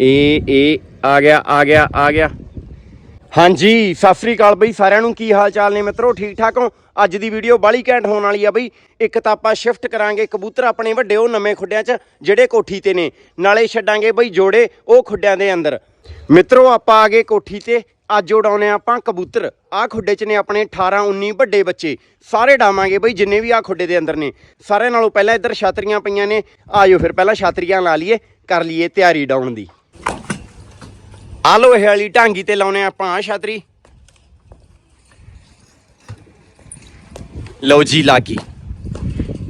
ਇਹ ਏ, ਆ ਗਿਆ ਆ ਗਿਆ ਆ ਗਿਆ। ਹਾਂਜੀ, ਸਤਿ ਸ੍ਰੀ ਅਕਾਲ ਬਈ, ਸਾਰਿਆਂ ਨੂੰ ਕੀ ਹਾਲ ਚਾਲ ਨੇ ਮਿੱਤਰੋ? ਠੀਕ ਠਾਕ ਹੋ? ਅੱਜ ਦੀ ਵੀਡੀਓ ਬਾਲੀ ਘੈਂਟ ਹੋਣ ਵਾਲੀ ਆ ਬਈ। ਇੱਕ ਤਾਂ ਆਪਾਂ ਸ਼ਿਫਟ ਕਰਾਂਗੇ ਕਬੂਤਰ ਆਪਣੇ ਵੱਡੇ, ਉਹ ਨਵੇਂ ਖੁੱਡਿਆਂ 'ਚ, ਜਿਹੜੇ ਕੋਠੀ ਤੇ ਨੇ। ਨਾਲੇ ਛੱਡਾਂਗੇ ਬਈ ਜੋੜੇ, ਉਹ ਖੁੱਡਿਆਂ ਦੇ ਅੰਦਰ। ਮਿੱਤਰੋ, ਆਪਾਂ ਆ ਗਏ ਕੋਠੀ ਤੇ, ਅੱਜ ਉਡਾਉਣੇ ਆਪਾਂ ਕਬੂਤਰ। ਆ ਖੁੱਡੇ 'ਚ ਨੇ ਆਪਣੇ 18 19 ਵੱਡੇ ਬੱਚੇ। ਸਾਰੇ ਡਾਵਾਂਗੇ ਬਈ, ਜਿੰਨੇ ਵੀ ਆ ਖੁੱਡੇ ਦੇ ਅੰਦਰ ਨੇ। ਸਾਰਿਆਂ ਨਾਲੋਂ ਪਹਿਲਾਂ ਇੱਧਰ ਛਾਤਰੀਆਂ ਪਈਆਂ ਨੇ। ਆਜੋ ਫਿਰ ਪਹਿਲਾਂ ਛਾਤਰੀਆਂ ਲਾ ਲਈਏ, ਕਰ ਲਈਏ ਤਿਆਰੀ ਡਾਉਣ ਦੀ। ਆ ਲੋਹੇ ਵਾਲੀ ਢਾਂਗੀ ਤੇ ਲਾਉਨੇ ਆਪਾਂ ਆ ਛਤਰੀ। ਲਓ ਜੀ, ਲਾਗੀ।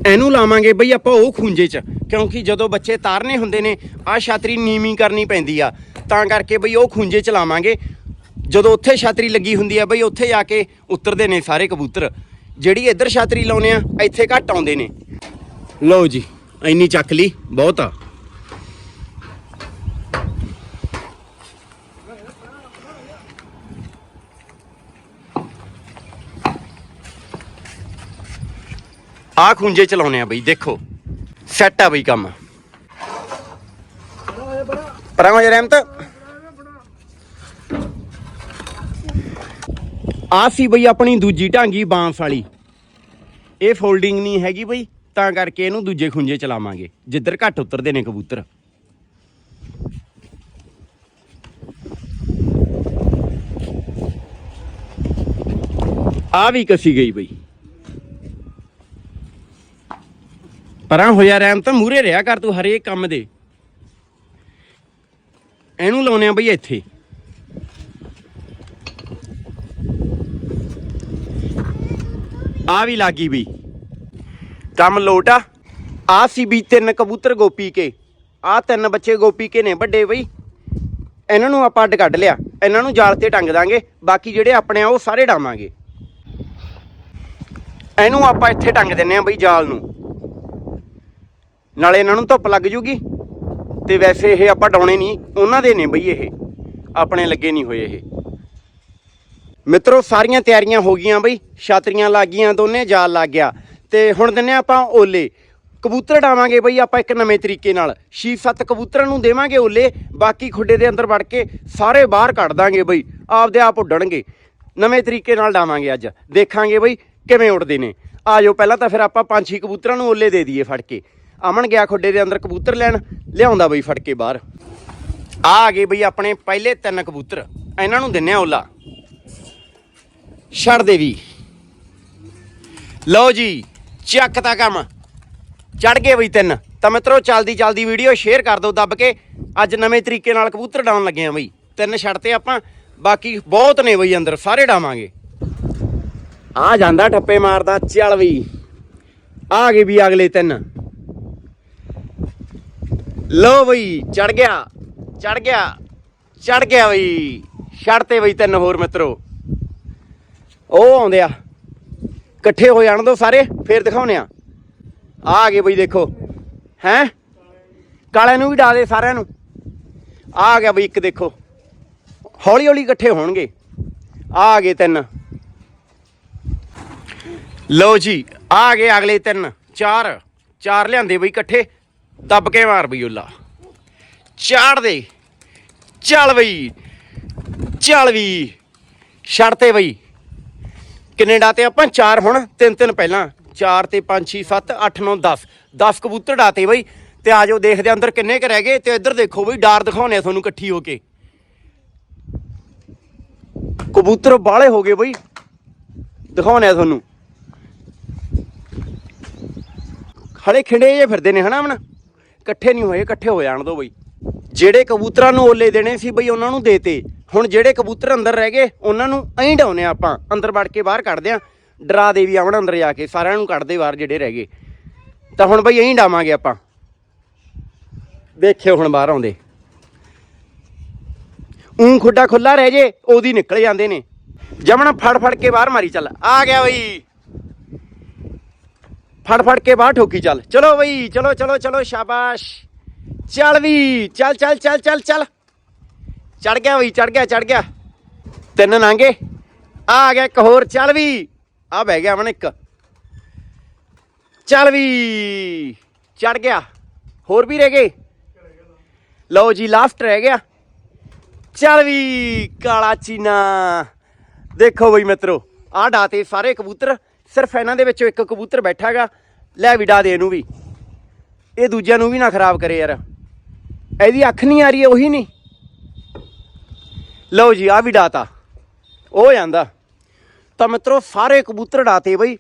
ਇਹਨੂੰ ਲਾਵਾਂਗੇ ਬਈ ਆਪਾਂ ਉਹ ਖੂੰਜੇ 'ਚ, ਕਿਉਂਕਿ ਜਦੋਂ ਬੱਚੇ ਤਾਰਨੇ ਹੁੰਦੇ ਨੇ ਆ ਛਤਰੀ ਨੀਵੀਂ ਕਰਨੀ ਪੈਂਦੀ ਆ। ਤਾਂ ਕਰਕੇ ਬਈ ਉਹ ਖੂੰਜੇ 'ਚ ਲਾਵਾਂਗੇ। ਜਦੋਂ ਉੱਥੇ ਛਤਰੀ ਲੱਗੀ ਹੁੰਦੀ ਆ ਬਈ, ਉੱਥੇ ਜਾ ਕੇ ਉਤਰਦੇ ਨੇ ਸਾਰੇ ਕਬੂਤਰ। ਜਿਹੜੀ ਇੱਧਰ ਛਤਰੀ ਲਾਉਨੇ ਆ, ਇੱਥੇ ਘੱਟ ਆਉਂਦੇ ਨੇ। ਲਓ ਜੀ, ਇੰਨੀ ਚੱਕ ਲਈ, ਬਹੁਤ ਆ। ਆ ਖੁੰਝੇ ਚਲਾਉਨੇ ਆ ਬਈ, ਦੇਖੋ। ਸੈੱਟ ਆ ਬਈ ਕੰਮ। ਪਰਾਂ ਹੋ ਜਾ ਰਹਿਮਤ। ਆ ਸੀ ਬਈ ਆਪਣੀ ਦੂਜੀ ਢਾਂਗੀ ਬਾਂਸ ਵਾਲੀ। ਇਹ ਫੋਲਡਿੰਗ ਨਹੀਂ ਹੈਗੀ ਬਈ, ਤਾਂ ਕਰਕੇ ਇਹਨੂੰ ਦੂਜੇ ਖੁੰਝੇ ਚਲਾਵਾਂਗੇ, ਜਿੱਧਰ ਘੱਟ ਉਤਰਦੇ ਨੇ ਕਬੂਤਰ। ਆ ਵੀ ਕਸੀ ਗਈ ਬਈ। ਪਰਾਂ ਹੋਇਆ ਰਹਿਮ ਤਾਂ ਮੂਰੇ ਰਿਹਾ ਕਰ ਤੂੰ ਹਰੇਕ ਕੰਮ ਦੇ। ਇਹਨੂੰ ਲਾਉਨੇ ਆ ਬਈ ਇੱਥੇ। ਆ ਵੀ ਲਾਗੀ ਬਈ। ਕੰਮ ਲੋਟ। ਆ ਆ ਸੀ ਵੀ ਤਿੰਨ ਕਬੂਤਰ ਗੋਪੀ ਕੇ। ਆ ਤਿੰਨ ਬੱਚੇ ਗੋਪੀ ਕੇ ਨੇ ਵੱਡੇ ਬਈ। ਇਹਨਾਂ ਨੂੰ ਆਪਾਂ ਅੱਡ ਕੱਢ ਲਿਆ। ਇਹਨਾਂ ਨੂੰ ਜਾਲ ਤੇ ਟੰਗ ਦਾਂਗੇ। ਬਾਕੀ ਜਿਹੜੇ ਆਪਣੇ ਆ ਉਹ ਸਾਰੇ ਡਾਵਾਂਗੇ। ਇਹਨੂੰ ਆਪਾਂ ਇੱਥੇ ਟੰਗ ਦਿੰਨੇ ਆ ਬਈ ਜਾਲ ਨੂੰ। ਨਾਲੇ ਇਹਨਾਂ ਨੂੰ ਧੁੱਪ ਲੱਗ ਜੂਗੀ। ਤੇ ਵੈਸੇ ਇਹ ਆਪਾਂ ਡਾਉਣੇ ਨਹੀਂ, ਉਹਨਾਂ ਦੇ ਨੇ ਬਈ ਇਹ। ਆਪਣੇ ਲੱਗੇ ਨਹੀਂ ਹੋਏ ਇਹ। ਮਿੱਤਰੋ, ਸਾਰੀਆਂ ਤਿਆਰੀਆਂ ਹੋ ਗਈਆਂ ਬਈ। ਛਾਤਰੀਆਂ ਲੱਗ ਗਈਆਂ, ਦੋਨੇ ਜਾਲ ਲੱਗ ਗਿਆ। ਤੇ ਹੁਣ ਦਿੰਨੇ ਆਪਾਂ ਓਲੇ। ਕਬੂਤਰ ਡਾਵਾਂਗੇ ਬਈ ਆਪਾਂ ਇੱਕ ਨਵੇਂ ਤਰੀਕੇ ਨਾਲ। ਛੇ ਸੱਤ ਕਬੂਤਰਾਂ ਨੂੰ ਦੇਵਾਂਗੇ ਓਲੇ। ਬਾਕੀ ਖੁੱਡੇ ਦੇ ਅੰਦਰ ਵੜ ਕੇ ਸਾਰੇ ਬਾਹਰ ਕੱਢ ਦਾਂਗੇ ਬਈ। ਆਪਦੇ ਆਪ ਉੱਡਣਗੇ। ਨਵੇਂ ਤਰੀਕੇ ਨਾਲ ਡਾਵਾਂਗੇ ਅੱਜ। ਦੇਖਾਂਗੇ ਬਈ ਕਿਵੇਂ ਉੱਡਦੇ ਨੇ। ਆਜੋ ਪਹਿਲਾਂ ਤਾਂ ਫਿਰ ਆਪਾਂ ਪੰਜ ਛੇ ਕਬੂਤਰਾਂ ਨੂੰ ਓਲੇ ਦੇ ਦਈਏ ਫੜ ਕੇ। ਅਮਨ ਗਿਆ ਖੁੱਡੇ ਦੇ ਅੰਦਰ ਕਬੂਤਰ ਲੈਣ, ਲਿਆਉਂਦਾ ਬਈ ਫੜ ਕੇ ਬਾਹਰ। ਆ ਆ ਗਏ ਬਈ ਆਪਣੇ ਪਹਿਲੇ ਤਿੰਨ ਕਬੂਤਰ, ਇਹਨਾਂ ਨੂੰ ਦਿੰਨੇ ਆ ਓਲਾ। ਛੱਡ ਦੇ ਵੀ। ਲਓ ਜੀ, ਚੱਕ ਤਾਂ ਕੰਮ। ਚੜ ਗਏ ਬਈ ਤਿੰਨ। ਤਾਂ ਮਿੱਤਰੋ, ਚੱਲਦੀ ਚੱਲਦੀ ਵੀਡੀਓ ਸ਼ੇਅਰ ਕਰ ਦਿਓ, ਦੱਬ ਕੇ। ਅੱਜ ਨਵੇਂ ਤਰੀਕੇ ਨਾਲ ਕਬੂਤਰ ਡਾਉਣ ਲੱਗੇ ਆ ਬਈ। ਤਿੰਨ ਛੱਡਤੇ ਆਪਾਂ, ਬਾਕੀ ਬਹੁਤ ਨੇ ਬਈ ਅੰਦਰ, ਸਾਰੇ ਡਾਵਾਂਗੇ। ਆ ਜਾਂਦਾ ਠੱਪੇ ਮਾਰਦਾ, ਚੱਲ ਬਈ ਆ ਗਏ ਵੀ ਅਗਲੇ ਤਿੰਨ। ਲੋ ਬਈ ਚੜ ਗਿਆ ਚੜ ਗਿਆ ਚੜ ਗਿਆ ਬਈ। ਛੱਡਤੇ ਬਈ ਤਿੰਨ ਹੋਰ ਮਿੱਤਰੋ। ਉਹ ਆਉਂਦੇ ਆ। ਇਕੱਠੇ ਹੋ ਜਾਣ ਦੋ ਸਾਰੇ, ਫੇਰ ਦਿਖਾਉਨੇ ਆ। ਆ ਗਏ ਬਈ, ਦੇਖੋ। ਹੈ? ਕਾਲੇ ਨੂੰ ਵੀ ਡਾ ਦੇ ਸਾਰਿਆਂ ਨੂੰ। ਆ ਗਿਆ ਬਈ, ਇੱਕ ਦੇਖੋ। ਹੌਲੀ ਹੌਲੀ ਇਕੱਠੇ ਹੋਣਗੇ। ਆ ਗਏ ਤਿੰਨ। ਲਓ ਜੀ ਆ ਗਏ ਅਗਲੇ ਤਿੰਨ, ਚਾਰ। ਚਾਰ ਲਿਆਂਦੇ ਬਈ ਇਕੱਠੇ। ਦੱਬ ਕੇ ਮਾਰ ਬਈ ਉੱਲਾ। ਚਾੜ ਦੇ। ਚੱਲ ਬਈ। ਚੱਲ ਵੀ ਛੱਡ ਤੇ ਬਈ। ਕਿੰਨੇ ਡਾਤੇ ਆਪਾਂ? ਚਾਰ ਹੁਣ, ਤਿੰਨ ਤਿੰਨ ਪਹਿਲਾਂ। 4 ਤੇ 5 6 7 8 9 10 10 ਕਬੂਤਰ ਡਾਤੇ ਬਈ। ਤੇ ਆਜੋ ਦੇਖਦੇ ਅੰਦਰ ਕਿੰਨੇ ਕ ਰਹਿ ਗਏ। ਤੇ ਇੱਧਰ ਦੇਖੋ ਬਈ, ਡਾਰ ਦਿਖਾਉਣੇ ਆ ਤੁਹਾਨੂੰ ਇਕੱਠੀ ਹੋ ਕੇ। ਕਬੂਤਰ ਬਾਹਲੇ ਹੋ ਗਏ ਬਈ। ਦਿਖਾਉਣੇ ਆ ਤੁਹਾਨੂੰ। ਹਲੇ ਖਿੰਡੇ ਜੇ ਫਿਰਦੇ ਨੇ, ਹਨਾ ਆਪਣਾ? ਇਕੱਠੇ ਨਹੀਂ ਹੋਏ, ਇਕੱਠੇ ਹੋ ਜਾਣ ਦੋ ਬਈ। ਜਿਹੜੇ ਕਬੂਤਰਾਂ ਨੂੰ ਓਲੇ ਦੇਣੇ ਸੀ ਬਈ ਉਹਨਾਂ ਨੂੰ ਦੇਤੇ। ਹੁਣ ਜਿਹੜੇ ਕਬੂਤਰ ਅੰਦਰ ਰਹਿ ਗਏ, ਉਹਨਾਂ ਨੂੰ ਐਂ ਡਾਉਨੇ ਆਪਾਂ, ਅੰਦਰ ਵੜ ਕੇ ਬਾਹਰ ਕੱਢਦੇ ਆ। ਡਰਾ ਦੇ ਵੀ ਆਵਣ ਅੰਦਰ ਜਾ ਕੇ, ਸਾਰਿਆਂ ਨੂੰ ਕੱਢਦੇ ਬਾਹਰ ਜਿਹੜੇ ਰਹਿ ਗਏ। ਤਾਂ ਹੁਣ ਬਈ ਐਂ ਡਾਵਾਂਗੇ ਆਪਾਂ। ਦੇਖਿਓ ਹੁਣ ਬਾਹਰ ਆਉਂਦੇ। ਊਂ ਖੁੱਡਾ ਖੁੱਲਾ ਰਹਿ ਜੇ, ਉਹਦੀ ਨਿਕਲ ਜਾਂਦੇ ਨੇ। ਜਮਣਾ ਫੜ ਫੜ ਕੇ ਬਾਹਰ ਮਾਰੀ ਚੱਲ। ਆ ਗਿਆ ਬਈ। ਫੜ ਫੜ ਕੇ ਬਾਹਰ ਠੋਕੀ ਚੱਲ। ਚਲੋ ਬਈ, ਚਲੋ ਚਲੋ ਚਲੋ, ਸ਼ਾਬਾਸ਼। ਚੱਲ ਵੀ, ਚੱਲ ਚੱਲ ਚੱਲ ਚੱਲ ਚੱਲ। ਚੜ ਗਿਆ ਬਈ ਚੜ ਗਿਆ ਚੜ ਗਿਆ। ਤਿੰਨ ਨਾਂਗੇ। ਆ ਆ ਗਿਆ ਇੱਕ ਹੋਰ, ਚੱਲ ਵੀ। ਆ ਬਹਿ ਗਿਆ ਮਨ ਇੱਕ। ਚੱਲ ਵੀ ਚੜ ਗਿਆ। ਹੋਰ ਵੀ ਰਹਿ ਗਏ? ਲਓ ਜੀ ਲਾਸਟ ਰਹਿ ਗਿਆ। ਚੱਲ ਵੀ, ਕਾਲਾ ਚੀਨਾ। ਦੇਖੋ ਬਈ ਮਿੱਤਰੋ, ਆਹ ਡਾਤੇ ਸਾਰੇ ਕਬੂਤਰ ਸਿਰਫ ਇਹਨਾਂ ਦੇ ਵਿੱਚੋਂ ਇੱਕ ਕਬੂਤਰ ਬੈਠਾ ਬੈਠਾਗਾ, ਲੈ ਵੀ ਡਾ ਦੇ ਇਹਨੂੰ ਵੀ। ਇਹ ਦੂਜਿਆਂ ਨੂੰ ਵੀ ਨਾ ਖਰਾਬ ਕਰੇ ਯਾਰ। ਇਹਦੀ ਅੱਖ ਨਹੀਂ ਆ ਰਹੀ ਉਹੀ ਨਹੀਂ। ਲਓ ਜੀ ਆ ਵੀ ਡਾਤਾ। ਉਹ ਜਾਂਦਾ। ਤਾਂ ਮਿੱਤਰੋ, ਸਾਰੇ ਕਬੂਤਰ ਡਾਤੇ ਬਈ।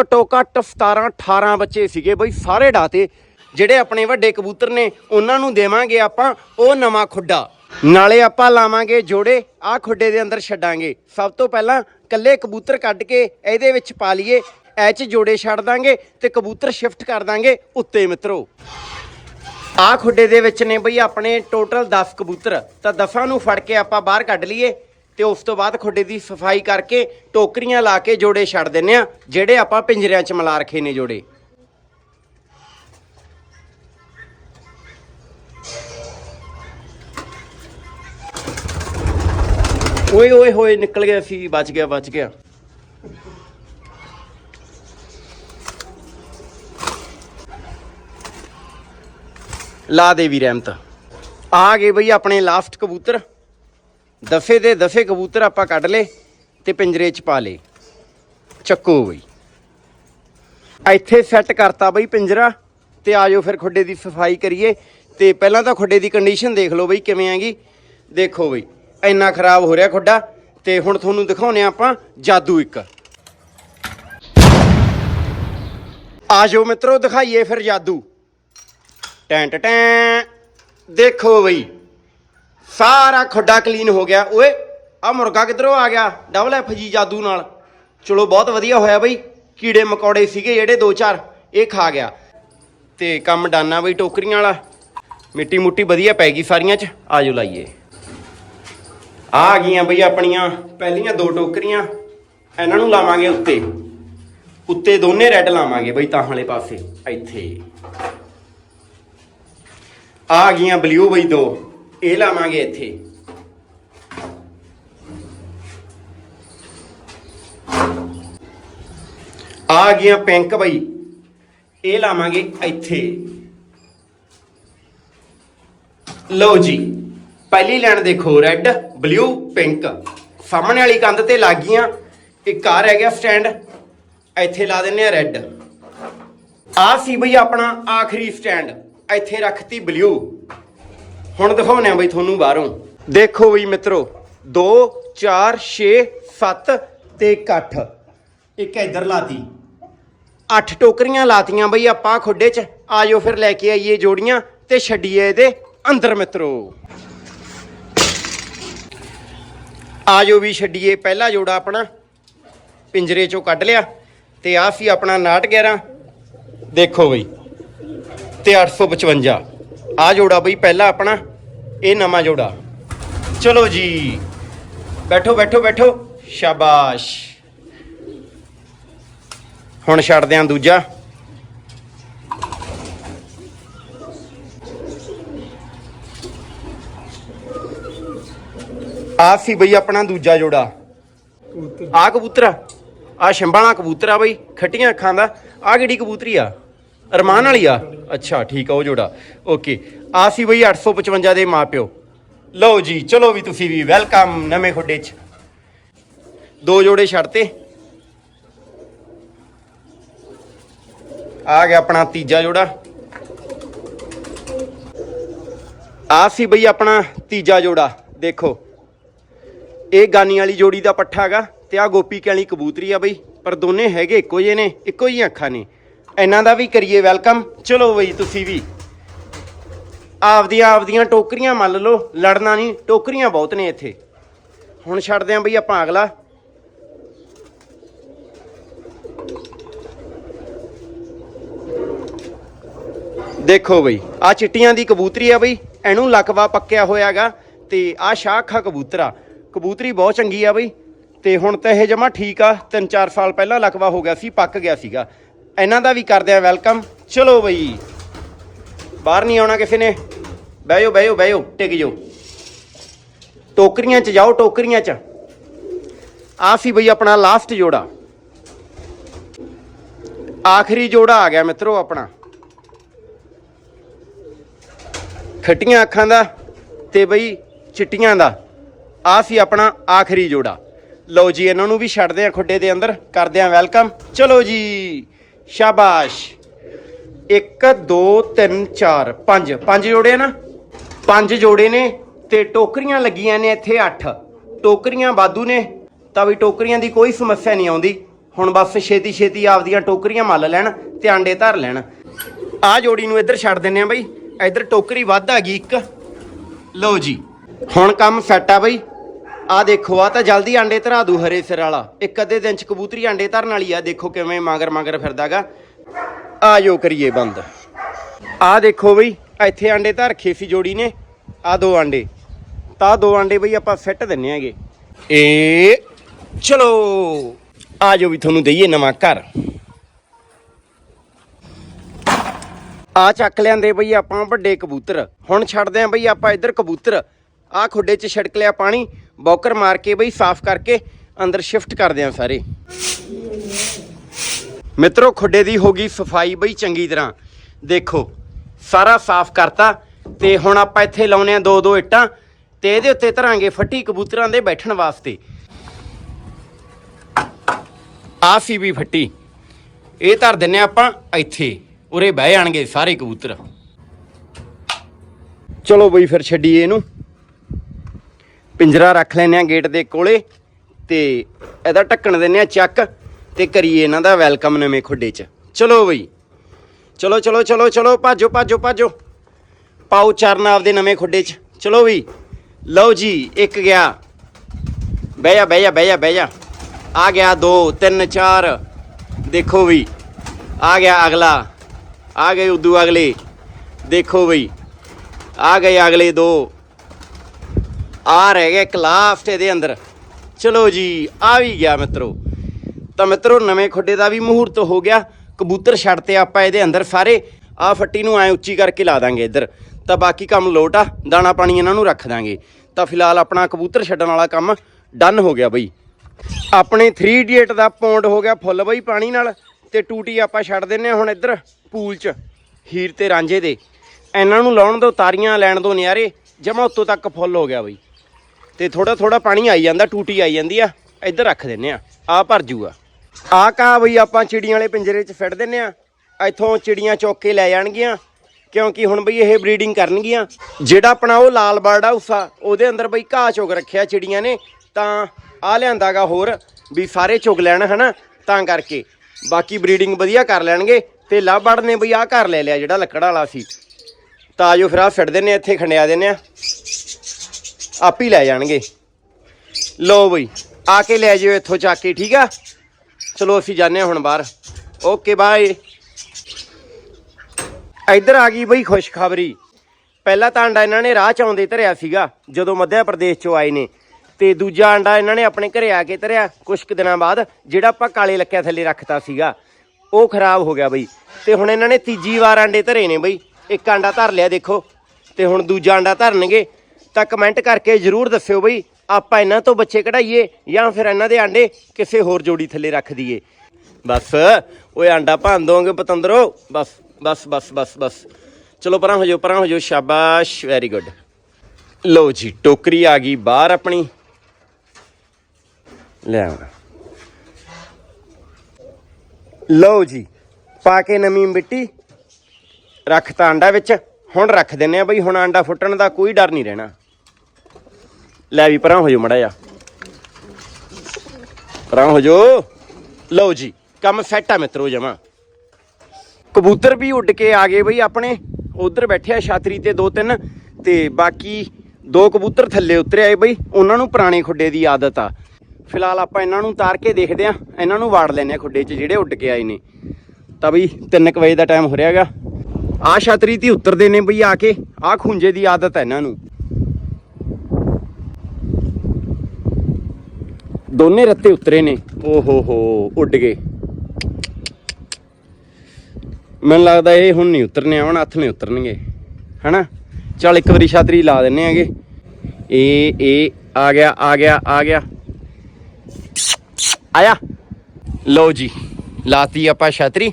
ਘੱਟੋ ਘੱਟ 17 18 ਬੱਚੇ ਸੀਗੇ ਬਈ, ਸਾਰੇ ਡਾਤੇ। ਜਿਹੜੇ ਆਪਣੇ ਵੱਡੇ ਕਬੂਤਰ ਨੇ, ਉਹਨਾਂ ਨੂੰ ਦੇਵਾਂਗੇ ਆਪਾਂ ਉਹ ਨਵਾਂ ਖੁੱਡਾ। ਨਾਲੇ ਆਪਾਂ ਲਾਵਾਂਗੇ ਜੋੜੇ, ਆਹ ਖੁੱਡੇ ਦੇ ਅੰਦਰ ਛੱਡਾਂਗੇ। ਸਭ ਤੋਂ ਪਹਿਲਾਂ ਕੱਲੇ ਕਬੂਤਰ ਕੱਢ ਕੇ ਇਹਦੇ ਵਿੱਚ ਪਾ ਲਈਏ ਐ ਚ ਜੋੜੇ ਛੱਡ ਦਾਂਗੇ ਤੇ ਕਬੂਤਰ ਸ਼ਿਫਟ ਕਰ ਦਾਂਗੇ ਉੱਤੇ ਮਿੱਤਰੋ। ਆਹ ਖੁੱਡੇ ਦੇ ਵਿੱਚ ਨੇ ਬਈ ਆਪਣੇ ਟੋਟਲ 10 ਕਬੂਤਰ। ਤਾਂ ਦਸਾਂ ਨੂੰ ਫੜ ਕੇ ਆਪਾਂ ਬਾਹਰ ਕੱਢ ਲਈਏ ਤੇ ਉਸ ਤੋਂ ਬਾਅਦ ਖੁੱਡੇ ਦੀ ਸਫ਼ਾਈ ਕਰਕੇ ਟੋਕਰੀਆਂ ਲਾ ਕੇ ਜੋੜੇ ਛੱਡ ਦਿੰਨੇ ਆ ਜਿਹੜੇ ਆਪਾਂ ਪਿੰਜਰਿਆਂ 'ਚ ਮਿਲਾ ਰੱਖੇ ਨੇ ਜੋੜੇ। ਓਏ ਓਏ ਹੋਏ, ਨਿਕਲ ਗਿਆ ਸੀ, ਬਚ ਗਿਆ ਬਚ ਗਿਆ। ਲਾ ਦੇ ਵੀ ਰਹਿਮਤ ਆ ਗਏ ਬਈ ਆਪਣੇ ਲਾਸਟ ਕਬੂਤਰ। ਦਫੇ ਦੇ ਦਫੇ ਕਬੂਤਰ ਆਪਾਂ ਕੱਢ ਲੇ ਤੇ ਪਿੰਜਰੇ 'ਚ ਪਾ ਲੇ ਚੱਕੋ ਬਈ। ਇੱਥੇ ਸੈੱਟ ਕਰਤਾ ਬਈ ਪਿੰਜਰਾ ਤੇ ਆਜੋ ਫਿਰ ਖੁੱਡੇ ਦੀ ਸਫ਼ਾਈ ਕਰੀਏ। ਤੇ ਪਹਿਲਾਂ ਤਾਂ ਖੁੱਡੇ ਦੀ ਕੰਡੀਸ਼ਨ ਦੇਖ ਲਓ ਬਈ ਕਿਵੇਂ ਆਂਗੀ ਦੇਖੋ ਬਈ। ਇੰਨਾ ਖਰਾਬ ਹੋ ਰਿਹਾ ਖੁੱਡਾ ਤੇ ਹੁਣ ਤੁਹਾਨੂੰ ਦਿਖਾਉਨੇ ਆਪਾਂ ਜਾਦੂ ਇੱਕ। ਆਜੋ ਮਿੱਤਰੋ, ਦਿਖਾਈਏ ਫਿਰ ਜਾਦੂ। ਟੈਂਟ ਟੈਂ ਦੇਖੋ ਬਈ, ਸਾਰਾ ਖੁੱਡਾ ਕਲੀਨ ਹੋ ਗਿਆ। ਓਏ ਆ ਮੁਰਗਾ ਕਿੱਧਰੋਂ ਆ ਗਿਆ? ਡਬਲ ਐਫ ਜੀ ਜਾਦੂ ਨਾਲ। ਚਲੋ, ਬਹੁਤ ਵਧੀਆ ਹੋਇਆ ਬਈ। ਕੀੜੇ ਮਕੌੜੇ ਸੀਗੇ ਜਿਹੜੇ ਦੋ ਚਾਰ, ਇਹ ਖਾ ਗਿਆ। ਤੇ ਕੰਮ ਡਾਨਾ ਬਈ ਟੋਕਰੀਆਂ ਵਾਲਾ। ਮਿੱਟੀ ਮੁੱਟੀ ਵਧੀਆ ਪੈ ਗਈ ਸਾਰੀਆਂ ਚ। ਆਜੋ ਲਾਈਏ। ਆ ਆ ਗਈਆਂ ਬਈ ਆਪਣੀਆਂ, ਪਹਿਲੀਆਂ ਦੋ ਟੋਕਰੀਆਂ, ਇਹਨਾਂ ਨੂੰ ਲਾਵਾਂਗੇ ਉੱਤੇ। ਉੱਤੇ ਦੋਨੇ ਰੈੱਡ ਲਾਵਾਂਗੇ ਬਈ ਤਾਂ ਵਾਲੇ ਪਾਸੇ, ਇੱਥੇ। ਆ ਗਈਆਂ ਬਲੂ ਬਈ ਦੋ, ਇਹ ਲਾਵਾਂਗੇ ਇੱਥੇ। ਆ ਗਈਆਂ ਪਿੰਕ ਬਈ, ਇਹ ਲਾਵਾਂਗੇ ਇੱਥੇ। ਲਓ ਜੀ ਪਹਿਲੀ ਲਾਈਨ ਦੇਖੋ ਰੈੱਡ ਬਲੂ ਪਿੰਕ ਸਾਹਮਣੇ ਵਾਲੀ ਕੰਧ ਤੇ ਲੱਗ ਗਈਆਂ। ਇੱਕ ਆ ਰਹਿ ਗਿਆ ਸਟੈਂਡ ਇੱਥੇ ਲਾ ਦਿੰਨੇ ਆ ਰੈੱਡ ਆ ਸੀ ਬਈ ਆਪਣਾ ਆਖਰੀ ਸਟੈਂਡ ਇੱਥੇ ਰੱਖਤੀ ਬਲੂ ਹੁਣ ਦਿਖਾਉਣੇ ਆ ਬਈ ਤੁਹਾਨੂੰ ਬਾਹਰੋਂ। ਦੇਖੋ ਬਈ ਮਿੱਤਰੋ 2 4 6 7 ਤੇ 8 ਇੱਕ ਇੱਧਰ ਲਾਤੀ। 8 ਟੋਕਰੀਆਂ ਲਾਤੀਆਂ ਬਈ ਆਪਾਂ ਖੁੱਡੇ 'ਚ। ਆਜੋ ਫਿਰ ਲੈ ਕੇ ਆਈਏ ਜੋੜੀਆਂ ਤੇ ਛੱਡੀਏ ਇਹਦੇ ਅੰਦਰ ਮਿੱਤਰੋ। ਆਜੋ ਵੀ ਛੱਡੀਏ ਪਹਿਲਾ ਜੋੜਾ ਆਪਣਾ। ਪਿੰਜਰੇ 'ਚੋਂ ਕੱਢ ਲਿਆ ਤੇ ਆ ਸੀ ਆਪਣਾ 911 ਦੇਖੋ ਬਈ, ਤੇ 855 ਆ ਜੋੜਾ ਬਈ ਪਹਿਲਾ ਆਪਣਾ, ਇਹ ਨਵਾਂ ਜੋੜਾ। ਚਲੋ ਜੀ, ਬੈਠੋ ਬੈਠੋ ਬੈਠੋ। ਸ਼ਾਬਾਸ਼। ਹੁਣ ਛੱਡਦੇ ਆਂ ਦੂਜਾ। ਆ ਸੀ ਬਈ ਆਪਣਾ ਦੂਜਾ ਜੋੜਾ। ਆ ਕਬੂਤਰ ਆ। ਸ਼ੰਬਾਣਾ ਕਬੂਤਰ ਆ ਬਈ ਖੱਟੀਆਂ ਅੱਖਾਂ ਦਾ। ਆ ਕਿਹੜੀ ਕਬੂਤਰੀ ਆ? ਅਰਮਾਨ ਵਾਲੀ ਆ? ਅੱਛਾ ਠੀਕ ਆ ਉਹ ਜੋੜਾ। ਓਕੇ ਆ ਸੀ ਬਈ 855 ਦੇ ਮਾਪਿਓ। ਲਓ ਜੀ ਚਲੋ ਵੀ ਤੁਸੀਂ ਵੀ ਵੈਲਕਮ ਨਵੇਂ ਖੁੱਡੇ 'ਚ। ਦੋ ਜੋੜੇ ਛੱਡਤੇ ਆ ਗਿਆ ਆਪਣਾ ਤੀਜਾ ਜੋੜਾ। ਆ ਸੀ ਬਈ ਆਪਣਾ ਤੀਜਾ ਜੋੜਾ ਦੇਖੋ। ਇਹ ਗਾਨੀ ਵਾਲੀ ਜੋੜੀ ਦਾ ਪੱਠਾ ਹੈਗਾ ਤੇ ਆ ਗੋਪੀ ਕਾਲੀ ਕਬੂਤਰੀ ਆ ਬਈ, ਪਰ ਦੋਨੇ ਹੈਗੇ ਇੱਕੋ ਜਿਹੇ ਨੇ, ਇੱਕੋ ਹੀ ਅੱਖਾਂ ਨੇ। ਇਹਨਾਂ ਦਾ ਵੀ ਕਰੀਏ ਵੈਲਕਮ। ਚਲੋ ਬਈ, ਤੁਸੀਂ ਵੀ। ਆਪਦੀਆਂ ਆਪਦੀਆਂ ਟੋਕਰੀਆਂ ਮੰਨ ਲਓ, ਲੜਨਾ ਨਹੀਂ, ਟੋਕਰੀਆਂ ਬਹੁਤ ਨੇ ਇੱਥੇ। ਹੁਣ ਛੱਡਦੇ ਆਂ ਬਈ ਆਪਾਂ ਅਗਲਾ। ਦੇਖੋ ਬਈ ਆ ਚਿੱਟੀਆਂ ਦੀ ਕਬੂਤਰੀ ਆ ਬਈ, ਇਹਨੂੰ ਲਕਵਾ ਪੱਕਿਆ ਹੋਇਆਗਾ ਤੇ ਆ ਸ਼ਾਖਾ ਕਬੂਤਰ ਆ। ਕਬੂਤਰੀ ਬਹੁਤ ਚੰਗੀ ਆ ਬਈ। ਤੇ ਹੁਣ ਤਾਂ ਇਹ ਜਮਾ ਠੀਕ ਆ। 3-4 ਸਾਲ ਪਹਿਲਾਂ ਲਕਵਾ ਹੋ ਗਿਆ ਸੀ, ਪੱਕ ਗਿਆ ਸੀਗਾ। ਇਹਨਾਂ ਦਾ ਵੀ ਕਰਦੇ ਆ ਵੈਲਕਮ। ਚਲੋ ਬਈ। ਬਾਹਰ ਨਹੀਂ ਆਉਣਾ ਕਿਸੇ ਨੇ। ਬਹਿਓ ਬਹਿਓ ਬਹਿਓ। ਜਾਓ ਬਹਿ ਟਿਕ ਜਾਓ। ਟੋਕਰੀਆਂ 'ਚ ਜਾਓ, ਟੋਕਰੀਆਂ 'ਚ। ਆ ਸੀ ਬਈ ਆਪਣਾ ਲਾਸਟ ਜੋੜਾ। ਆਖਰੀ ਜੋੜਾ ਆ ਗਿਆ ਮਿੱਤਰੋ ਆਪਣਾ। ਖੱਟੀਆਂ ਅੱਖਾਂ ਦਾ ਤੇ ਬਈ ਚਿੱਟੀਆਂ ਦਾ। ਆ ਸੀ ਆਪਣਾ ਆਖਰੀ ਜੋੜਾ। ਲਓ ਜੀ, ਇਹਨਾਂ ਨੂੰ ਵੀ ਛੱਡਦੇ ਆ ਖੁੱਡੇ ਦੇ ਅੰਦਰ, ਕਰਦੇ ਆ ਵੈਲਕਮ। ਚਲੋ ਜੀ, ਸ਼ਾਬਾਸ਼। 1 2 3 4 5 ਪੰਜ ਜੋੜੇ ਆ ਨਾ? ਪੰਜ ਜੋੜੇ ਨੇ ਤੇ ਟੋਕਰੀਆਂ ਲੱਗੀਆਂ ਨੇ ਇੱਥੇ 8 ਟੋਕਰੀਆਂ ਬਾਦੂ ਨੇ, ਤਾਂ ਵੀ ਟੋਕਰੀਆਂ ਦੀ ਕੋਈ ਸਮੱਸਿਆ ਨਹੀਂ ਆਉਂਦੀ। ਹੁਣ ਬਸ ਛੇਤੀ ਛੇਤੀ ਆਪਦੀਆਂ ਟੋਕਰੀਆਂ ਮੱਲ ਲੈਣ ਤੇ ਆਂਡੇ ਧਰ ਲੈਣ। ਆ ਜੋੜੀ ਨੂੰ ਇੱਧਰ ਛੱਡ ਦਿੰਨੇ ਆ ਬਈ। ਇੱਧਰ ਟੋਕਰੀ ਵੱਧ ਆ ਗਈ ਇੱਕ। ਲਓ ਜੀ, ਹੁਣ ਕੰਮ ਸੈੱਟ ਆ ਬਈ। ਆ ਦੇਖੋ, ਆ ਤਾਂ ਜਲਦੀ ਆਂਡੇ ਧਰਾ ਦੂ ਹਰੇ ਸਿਰ ਵਾਲਾ। ਇੱਕ ਅੱਧੇ ਦਿਨ ਚ ਕਬੂਤਰੀ ਆਂਡੇ ਧਰਨ ਵਾਲੀ ਆ। ਦੇਖੋ ਕਿਵੇਂ ਮਗਰ ਮਗਰ ਫਿਰਦਾਗਾ। ਆ ਜੋ ਕਰੀਏ ਬੰਦ। ਆ ਦੇਖੋ ਬਈ ਇੱਥੇ ਆਂਡੇ ਧਰ ਖੇਸੀ ਜੋੜੀ ਨੇ। ਆ ਦੋ ਆਂਡੇ। ਤਾਂ ਦੋ ਆਂਡੇ ਬਈ ਆਪਾਂ ਫਿੱਟ ਦਿੰਨੇ ਹੈਗੇ ਏ, ਚਲੋ। ਆ ਜੋ ਵੀ ਤੁਹਾਨੂੰ ਦਈਏ ਨਵਾਂ ਘਰ। ਆ ਚੱਕ ਲਿਆਂਦੇ ਬਈ ਆਪਾਂ ਵੱਡੇ ਕਬੂਤਰ। ਹੁਣ ਛੱਡਦੇ ਆਂ ਬਈ ਆਪਾਂ ਇੱਧਰ ਕਬੂਤਰ। ਆ ਖੁੱਡੇ 'ਚ ਛਿੜਕ ਲਿਆ ਪਾਣੀ। ਬੌਕਰ ਮਾਰ ਕੇ ਬਈ ਸਾਫ਼ ਕਰਕੇ ਅੰਦਰ ਸ਼ਿਫਟ ਕਰਦੇ ਆਂ ਸਾਰੇ। ਮਿੱਤਰੋ, ਖੁੱਡੇ ਦੀ ਹੋ ਗਈ ਸਫ਼ਾਈ ਬਈ ਚੰਗੀ ਤਰ੍ਹਾਂ। ਦੇਖੋ, ਸਾਰਾ ਸਾਫ਼ ਕਰਤਾ ਤੇ ਹੁਣ ਆਪਾਂ ਇੱਥੇ ਲਾਉਨੇ ਆ ਦੋ ਦੋ ਇੱਟਾਂ ਤੇ ਇਹਦੇ ਉੱਤੇ ਧਰਾਂਗੇ ਫੱਟੀ ਕਬੂਤਰਾਂ ਦੇ ਬੈਠਣ ਵਾਸਤੇ। ਆ ਸੀ ਵੀ ਫੱਟੀ। ਇਹ ਧਰ ਦਿੰਨੇ ਆਪਾਂ ਇੱਥੇ। ਉਰੇ ਬਹਿ ਜਾਣਗੇ ਸਾਰੇ ਕਬੂਤਰ। ਚਲੋ ਬਈ ਫਿਰ ਛੱਡੀਏ ਇਹਨੂੰ। ਪਿੰਜਰਾ ਰੱਖ ਲੈਨੇ ਆ ਗੇਟ ਦੇ ਕੋਲੇ ਤੇ ਇਹਦਾ ਢੱਕਣ ਦਿੰਨੇ ਆ ਚੱਕ ਤੇ ਕਰੀਏ ਇਹਨਾਂ ਦਾ ਵੈਲਕਮ ਨਵੇਂ ਖੁੱਡੇ 'ਚ। ਚਲੋ ਬਈ। ਚਲੋ ਚਲੋ ਚਲੋ ਚਲੋ, ਭਾਜੋ ਭਾਜੋ ਭਾਜੋ। ਪਾਓ ਚਰਨ ਆਪਦੇ ਨਵੇਂ ਖੁੱਡੇ 'ਚ। ਚਲੋ ਬਈ। ਲਓ ਜੀ, ਇੱਕ ਗਿਆ। ਬਹਿ ਜਾ ਬਹਿ ਜਾ ਬਹਿ ਜਾ ਬਹਿ ਜਾ। ਆ ਗਿਆ 2 3 4 ਦੇਖੋ ਵੀ ਆ ਗਿਆ ਅਗਲਾ। ਆ ਗਏ ਉਦੋਂ ਅਗਲੇ। ਦੇਖੋ ਬਈ। ਆ ਗਏ ਅਗਲੇ ਦੋ। ਆ ਰਹਿ ਗਿਆ ਇੱਕ ਲਾਸਟ ਇਹਦੇ ਅੰਦਰ। ਚਲੋ ਜੀ, ਆ ਵੀ ਗਿਆ ਮਿੱਤਰੋ। ਤਾਂ ਮਿੱਤਰੋ, ਨਵੇਂ ਖੁੱਡੇ ਦਾ ਵੀ ਮਹੂਰਤ ਹੋ ਗਿਆ। ਕਬੂਤਰ ਛੱਡ 'ਤੇ ਆਪਾਂ ਇਹਦੇ ਅੰਦਰ ਸਾਰੇ। ਆ ਫੱਟੀ ਨੂੰ ਐ ਉੱਚੀ ਕਰਕੇ ਲਾ ਦਾਂਗੇ ਇੱਧਰ। ਤਾਂ ਬਾਕੀ ਕੰਮ ਲੋਟ ਆ, ਦਾਣਾ ਪਾਣੀ ਇਹਨਾਂ ਨੂੰ ਰੱਖ ਦਾਂਗੇ। ਤਾਂ ਫਿਲਹਾਲ ਆਪਣਾ ਕਬੂਤਰ ਛੱਡਣ ਵਾਲਾ ਕੰਮ ਡਨ ਹੋ ਗਿਆ ਬਈ। ਆਪਣੇ 3 ਇਡੀਅਟ ਦਾ ਪੌਂਡ ਹੋ ਗਿਆ ਫੁੱਲ ਬਈ ਪਾਣੀ ਨਾਲ। ਤੇ ਟੂਟੀ ਆਪਾਂ ਛੱਡ ਦਿੰਨੇ ਹਾਂ ਹੁਣ ਇੱਧਰ ਪੂਲ 'ਚ, ਹੀਰ ਤੇ ਰਾਂਝੇ ਦੇ। ਇਹਨਾਂ ਨੂੰ ਲਾਉਣ ਦੋ, ਤਾਰੀਆਂ ਲੈਣ ਦੋ ਨਿਆਰੇ। ਜਮਾ ਉੱਤੋਂ ਤੱਕ ਫੁੱਲ ਹੋ ਗਿਆ ਬਈ। ਤੇ ਥੋੜਾ ਥੋੜਾ ਪਾਣੀ ਆਈ ਜਾਂਦਾ, ਟੂਟੀ ਆਈ ਜਾਂਦੀ ਆ। ਇੱਧਰ ਰੱਖ ਦਿੰਨੇ ਆ ਆ ਭਰ ਜੂਗਾ। ਆ ਕਾ ਬਈ ਆਪਾਂ ਚਿੜੀਆਂ ਵਾਲੇ ਪਿੰਜਰੇ 'ਚ ਫਿੱਟ ਦਿੰਨੇ ਆ। ਇੱਥੋਂ ਚਿੜੀਆਂ ਚੁੱਕ ਕੇ ਲੈ ਜਾਣਗੀਆਂ, ਕਿਉਂਕਿ ਹੁਣ ਬਈ ਇਹ ਬਰੀਡਿੰਗ ਕਰਨਗੀਆਂ। ਜਿਹੜਾ ਆਪਣਾ ਉਹ ਲਾਲ ਬਰਡ ਹਾਊਸ ਆ, ਉਹਦੇ ਅੰਦਰ ਬਈ ਘਾਹ ਚੁਗ ਰੱਖਿਆ ਚਿੜੀਆਂ ਨੇ, ਤਾਂ ਆ ਲਿਆਂਦਾਗਾ ਹੋਰ ਵੀ ਸਾਰੇ ਚੁਗ ਲੈਣ, ਹਨਾ? ਤਾਂ ਕਰਕੇ। ਬਾਕੀ ਬਰੀਡਿੰਗ ਵਧੀਆ ਕਰ ਲੈਣਗੇ, ਤੇ ਲਵ ਬਰਡ ਨੇ ਬਈ ਆ ਘਰ ਲੈ ਲਿਆ ਜਿਹੜਾ ਲੱਕੜ ਵਾਲਾ ਸੀ। ਤਾਂ ਜੋ ਫਿਰ ਆ ਫਿੱਟ ਦਿੰਨੇ ਆ, ਇੱਥੇ ਖੰਡਿਆ ਦਿੰਨੇ ਆ। ਆਪ ਹੀ ਲੈ ਜਾਣਗੇ। ਲੋ ਬਈ, ਆ ਕੇ ਲੈ ਜਿਓ ਇੱਥੋਂ ਚੱਕ ਕੇ, ਠੀਕ ਆ? ਚਲੋ ਅਸੀਂ ਜਾਂਦੇ ਹਾਂ ਹੁਣ ਬਾਹਰ। Okay, bye. ਇੱਧਰ ਆ ਗਈ ਬਈ ਖੁਸ਼ਖਬਰੀ। ਪਹਿਲਾ ਤਾਂ ਅੰਡਾ ਇਹਨਾਂ ਨੇ ਰਾਹ ਚ ਆਉਂਦੇ ਧਰਿਆ ਸੀਗਾ, ਜਦੋਂ ਮੱਧ ਪ੍ਰਦੇਸ਼ ਚੋਂ ਆਏ ਨੇ। ਤੇ ਦੂਜਾ ਅੰਡਾ ਇਹਨਾਂ ਨੇ ਆਪਣੇ ਘਰੇ ਆ ਕੇ ਧਰਿਆ ਕੁਝ ਕੁ ਦਿਨਾਂ ਬਾਅਦ, ਜਿਹੜਾ ਆਪਾਂ ਕਾਲੇ ਲੱਕਿਆ ਥੱਲੇ ਰੱਖਤਾ ਸੀਗਾ। ਉਹ ਖਰਾਬ ਹੋ ਗਿਆ ਬਈ। ਤੇ ਹੁਣ ਇਹਨਾਂ ਨੇ ਤੀਜੀ ਵਾਰ ਅੰਡੇ ਧਰੇ ਨੇ ਬਈ। ਇੱਕ ਅੰਡਾ ਧਰ ਲਿਆ ਦੇਖੋ। ਤੇ ਹੁਣ ਦੂਜਾ ਅੰਡਾ ਧਰਨਗੇ। ਤਾਂ ਕਮੈਂਟ ਕਰਕੇ ਜਰੂਰ ਦੱਸਿਓ ਬਈ, ਆਪਾਂ ਇਹਨਾਂ ਤੋਂ ਬੱਚੇ ਕਢਾਈਏ ਜਾਂ ਫਿਰ ਇਹਨਾਂ ਦੇ ਆਂਡੇ ਕਿਸੇ ਹੋਰ ਜੋੜੀ ਥੱਲੇ ਰੱਖ ਦਈਏ। ਬਸ, ਓਏ ਆਂਡਾ ਭੰਨ ਦੋਗੇ ਪਤੰਦਰੋ। ਬਸ ਬਸ ਬਸ ਬਸ ਬਸ। ਚਲੋ ਪਰਾਂ ਹੋ ਜਾਓ, ਪਰਾਂ ਹੋ ਜਾਓ। ਸ਼ਾਬਾਸ਼ ਵੈਰੀ ਗੁੱਡ ਲਓ ਜੀ, ਟੋਕਰੀ ਆ ਗਈ ਬਾਹਰ ਆਪਣੀ। ਲੈ ਆਉਣਾ। ਲਓ ਜੀ, ਪਾ ਕੇ ਨਵੀਂ ਮਿੱਟੀ। ਰੱਖ ਤਾਂ ਆਂਡਾ ਵਿੱਚ। ਹੁਣ ਰੱਖ ਦਿੰਨੇ ਆ ਬਈ, ਹੁਣ ਆਂਡਾ ਫੁੱਟਣ ਦਾ ਕੋਈ ਡਰ ਨਹੀਂ ਰਹਿਣਾ। ਲੈ ਵੀ ਪਰਾਂ ਹੋ ਜਾਓ ਮੜਾ ਜਾ ਪਰਾਂ ਹੋ ਜਾਓ ਲਓ ਜੀ, ਕੰਮ ਸੈੱਟ ਆ ਮਿੱਤਰੋ ਜਮਾ। ਕਬੂਤਰ ਵੀ ਉੱਡ ਕੇ ਆ ਗਏ ਬਈ ਆਪਣੇ। ਉਧਰ ਬੈਠੇ ਛਾਤਰੀ ਤੇ ਦੋ ਤਿੰਨ, ਤੇ ਬਾਕੀ ਦੋ ਕਬੂਤਰ ਥੱਲੇ ਉਤਰੇ ਆਏ ਬਈ। ਉਹਨਾਂ ਨੂੰ ਪੁਰਾਣੇ ਖੁੱਡੇ ਦੀ ਆਦਤ ਆ। ਫਿਲਹਾਲ ਆਪਾਂ ਇਹਨਾਂ ਨੂੰ ਤਾਰ ਕੇ ਦੇਖਦੇ ਆ। ਇਹਨਾਂ ਨੂੰ ਵਾੜ ਲੈਨੇ ਆ ਖੁੱਡੇ 'ਚ ਜਿਹੜੇ ਉੱਡ ਕੇ ਆਏ ਨੇ। ਤਾਂ ਬਈ 3 ਵਜੇ ਦਾ ਟਾਈਮ ਹੋ ਰਿਹਾਗਾ ਆ ਛਾਤਰੀ ਤੇ ਉਤਰਦੇ ਨੇ ਬਈ ਆ ਕੇ। ਆ ਖੁੰਝੇ ਦੀ ਆਦਤ ਹੈ ਇਹਨਾਂ ਨੂੰ। ਦੋਨੇ ਰੱਤੇ ਉਤਰੇ ਨੇ। ਓ ਹੋ ਹੋ ਉੱਡ ਗਏ। ਮੈਨੂੰ ਲੱਗਦਾ ਇਹ ਹੁਣ ਨਹੀਂ ਉਤਰਨੇ ਆਉਣ ਹੱਥ ਨਹੀਂ ਉਤਰਨਗੇ। ਹਨਾ? ਚੱਲ ਇੱਕ ਵਾਰੀ ਛਾਤਰੀ ਲਾ ਦਿੰਨੇ ਆਗੇ। ਇਹ ਇਹ ਆ ਗਿਆ ਆ ਗਿਆ ਆ ਗਿਆ। ਆਇਆ। ਲਓ ਜੀ ਲਾਤੀ ਆਪਾਂ ਛਾਤਰੀ।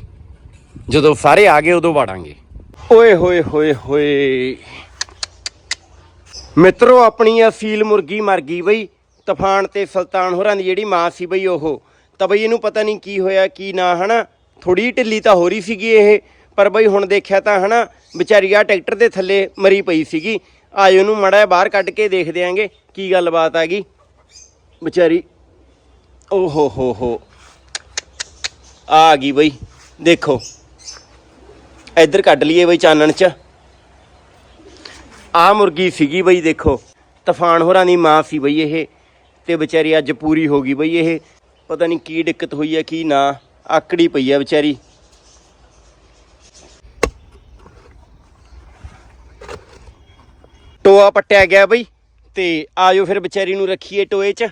ਜਦੋਂ ਸਾਰੇ ਆ ਗਏ ਉਦੋਂ ਵਾੜਾਂਗੇ। ਓਏ ਹੋਏ ਹੋਏ ਹੋਏ। ਮਿੱਤਰੋ ਆਪਣੀ ਅਸੀਲ ਮੁਰਗੀ ਮਰ ਗਈ ਬਈ। ਤੂਫਾਨ ਤੇ ਸੁਲਤਾਨ ਹੋਰਾਂ ਦੀ ਜਿਹੜੀ ਮਾਂ ਸੀ ਬਈ ਉਹ। ਤਾਂ ਬਈ ਇਹਨੂੰ ਪਤਾ ਨਹੀਂ ਕੀ ਹੋਇਆ, ਕੀ ਨਾ, ਹਨਾ? ਥੋੜੀ ਢਿੱਲੀ ਤਾਂ ਹੋ ਰਹੀ ਸੀਗੀ ਇਹ। ਪਰ ਬਈ ਹੁਣ ਦੇਖਿਆ ਤਾਂ, ਹਨਾ, ਵਿਚਾਰੀ ਆ ਟਰੈਕਟਰ ਦੇ ਥੱਲੇ ਮਰੀ ਪਈ ਸੀਗੀ। ਆਜੋ ਇਹਨੂੰ ਮੜਾ ਬਾਹਰ ਕੱਢ ਕੇ ਦੇਖਦੇ ਆਂਗੇ ਕੀ ਗੱਲਬਾਤ ਆ ਗਈ। ਵਿਚਾਰੀ, ਓ ਹੋ ਹੋ ਹੋ। ਆ ਗਈ ਬਈ, ਦੇਖੋ। ਇੱਧਰ ਕੱਢ ਲਈਏ ਬਈ ਚਾਨਣ ਚ। ਆ ਮੁਰਗੀ ਸੀਗੀ ਬਈ, ਦੇਖੋ। ਤੂਫਾਨ ਹੋਰਾਂ ਦੀ ਮਾਂ ਸੀ ਬਈ ਇਹ। ਤੇ ਵਿਚਾਰੀ ਅੱਜ ਪੂਰੀ ਹੋ ਗਈ ਬਈ ਇਹ। ਪਤਾ ਨਹੀਂ ਕੀ ਦਿੱਕਤ ਹੋਈ ਹੈ ਕੀ ਨਾ। ਆਕੜੀ ਪਈ ਹੈ ਵਿਚਾਰੀ। ਟੋਆ ਪੱਟਿਆ ਗਿਆ ਬਈ। ਤੇ ਆਜੋ ਫਿਰ ਵਿਚਾਰੀ ਨੂੰ ਰੱਖੀਏ ਟੋਏ 'ਚ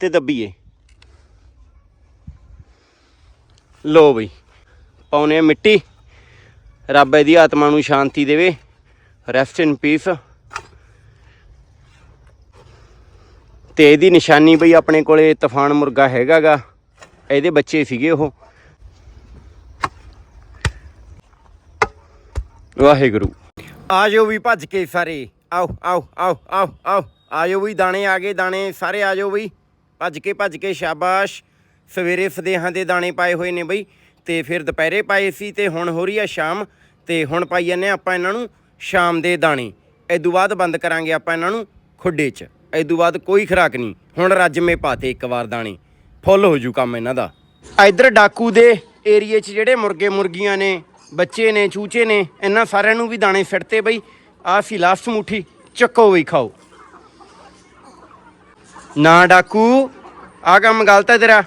ਤੇ ਦੱਬੀਏ। ਲੋ ਬਈ, ਪਾਉਨੇ ਆ ਮਿੱਟੀ। ਰੱਬ ਇਹਦੀ ਆਤਮਾ ਨੂੰ ਸ਼ਾਂਤੀ ਦੇਵੇ। ਰੈਸਟ ਇਨ ਪੀਸ ਤੇ ਇਹਦੀ ਨਿਸ਼ਾਨੀ ਬਈ ਆਪਣੇ ਕੋਲੇ ਤੂਫਾਨ ਮੁਰਗਾ ਹੈਗਾਗਾ, ਇਹਦੇ ਬੱਚੇ ਸੀਗੇ ਉਹ। ਵਾਹਿਗੁਰੂ। ਆਜੋ ਵੀ ਭੱਜ ਕੇ ਸਾਰੇ, ਆਓ ਆਓ ਆਓ ਆਓ ਆਓ, ਆਜੋ ਵੀ ਦਾਣੇ ਆ ਗਏ, ਦਾਣੇ ਸਾਰੇ ਆਜੋ ਬਈ ਭੱਜ ਕੇ ਭੱਜ ਕੇ ਸ਼ਾਬਾਸ਼। ਸਵੇਰੇ ਫਦੇਹਾਂ ਦੇ ਦਾਣੇ ਪਾਏ ਹੋਏ ਨੇ ਬਈ, ਤੇ ਫਿਰ ਦੁਪਹਿਰੇ ਪਾਏ ਸੀ ਤੇ ਹੁਣ ਹੋ ਰਹੀ ਆ ਸ਼ਾਮ, ਤੇ ਹੁਣ ਪਾਈ ਜਾਂਦੇ ਹਾਂ ਆਪਾਂ ਇਹਨਾਂ ਨੂੰ ਸ਼ਾਮ ਦੇ ਦਾਣੇ। ਤੋਂ ਬਾਅਦ ਬੰਦ ਕਰਾਂਗੇ ਆਪਾਂ ਇਹਨਾਂ ਨੂੰ ਖੁੱਡੇ 'ਚ। ਇਦੋਂ ਬਾਅਦ ਕੋਈ ਖਰਾਕ ਨਹੀਂ। ਹੁਣ ਰੱਜਮੇ ਪਾਤੇ ਇੱਕ ਵਾਰ ਦਾਣੇ। ਫੁੱਲ ਹੋ ਜੂ ਕੰਮ ਇਹਨਾਂ ਦਾ। ਇਧਰ ਡਾਕੂ ਦੇ ਏਰੀਏ 'ਚ ਜਿਹੜੇ ਮੁਰਗੇ ਮੁਰਗੀਆਂ ਨੇ, ਬੱਚੇ ਨੇ ਚੂਚੇ ਨੇ, ਇਹਨਾਂ ਸਾਰਿਆਂ ਨੂੰ ਵੀ ਦਾਣੇ ਸਿੱਟਤੇ ਬਈ। ਆਹ ਸੀ ਲਾਸਟ ਮੁੱਠੀ। ਚੱਕੋ ਵੀ ਖਾਓ। ਨਾ ਡਾਕੂ ਆ ਕੰਮ ਗਲਤ ਹੈ ਤੇਰਾ।